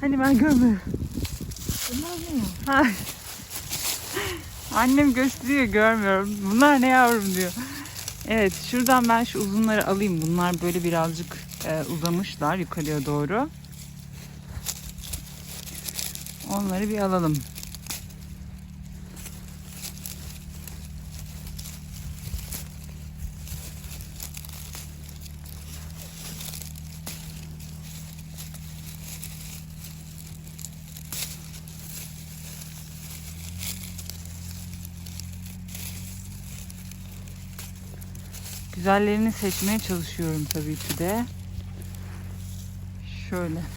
Hani ben görmüyorum. Bunlar ne ya? Ha. Annem gösteriyor görmüyorum. Bunlar ne yavrum diyor. Evet şuradan ben şu uzunları alayım. Bunlar böyle birazcık e, uzamışlar yukarıya doğru. Onları bir alalım. Güzellerini seçmeye çalışıyorum tabii ki de. Şöyle.